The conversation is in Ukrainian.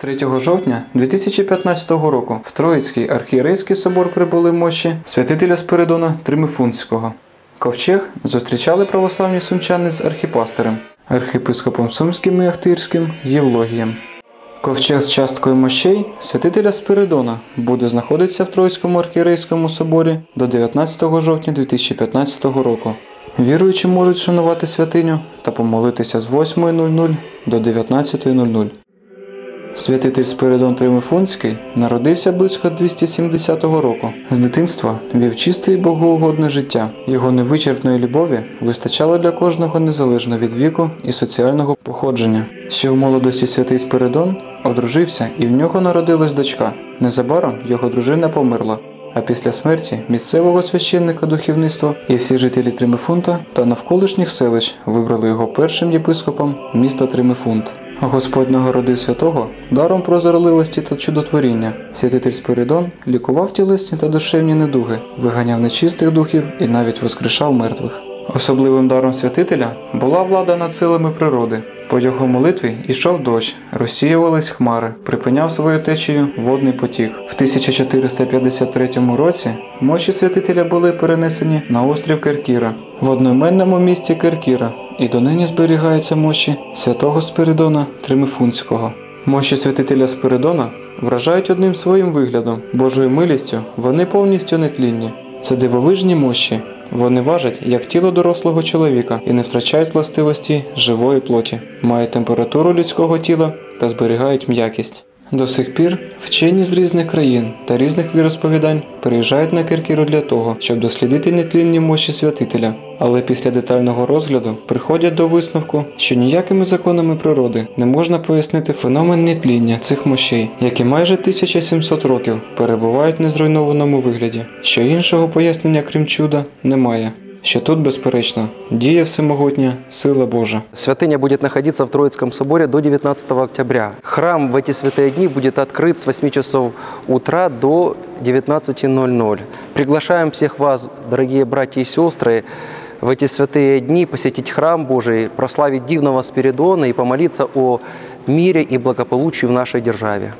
3 жовтня 2015 року в Троїцький архієрейський собор прибули мощі святителя Спиридона Тримифунського. Ковчег зустрічали православні сумчани з архіпастерем, архіпископом Сумським і Ахтирським Євлогієм. Ковчег з часткою мощей святителя Спиридона буде знаходитися в Троїцькому архієрейському соборі до 19 жовтня 2015 року. Віруючі можуть шанувати святиню та помолитися з 8.00 до 19.00. Святитель Спиридон Тримифунський народився близько 270 року. З дитинства вів чисте і богоугодне життя. Його невичерпної любові вистачало для кожного незалежно від віку і соціального походження. Ще в молодості святий Спиридон одружився і в нього народилась дочка. Незабаром його дружина померла. А після смерті місцевого священника духовництва і всі жителі Тримифунта та навколишніх селищ вибрали його першим єпископом міста Тримифунт. Господь нагородив святого даром прозорливості та чудотворіння. Святитель Спиридон лікував тілесні та душевні недуги, виганяв нечистих духів і навіть воскрешав мертвих. Особливим даром святителя була влада над силами природи. По його молитві йшов дощ, розсіювались хмари, припиняв свою течію водний потік. В 1453 році мощі святителя були перенесені на острів Керкіра в одноіменному місті Керкіра, і донині зберігаються мощі святого Спиридона Тримифунського. Мощі святителя Спиридона вражають одним своїм виглядом, Божою милістю вони повністю нетлінні. Це дивовижні мощі. Вони важать як тіло дорослого чоловіка і не втрачають властивості живої плоті, мають температуру людського тіла та зберігають м'якість. До сих пір вчені з різних країн та різних віросповідань приїжджають на Киркіру для того, щоб дослідити нетлінні мощі святителя. Але після детального розгляду приходять до висновку, що ніякими законами природи не можна пояснити феномен нетління цих мощей, які майже 1700 років перебувають в незруйнованому вигляді, що іншого пояснення, крім чуда, немає. Що тут, безперечно, діє всемогутня сила Божа. Святыня будет находиться в Троицком соборе до 19 октября. Храм в эти святые дни будет открыт с 8 часов утра до 19.00. Приглашаем всех вас, дорогие братья и сестры, в эти святые дни посетить храм Божий, прославить дивного Спиридона и помолиться о мире и благополучии в нашей державе.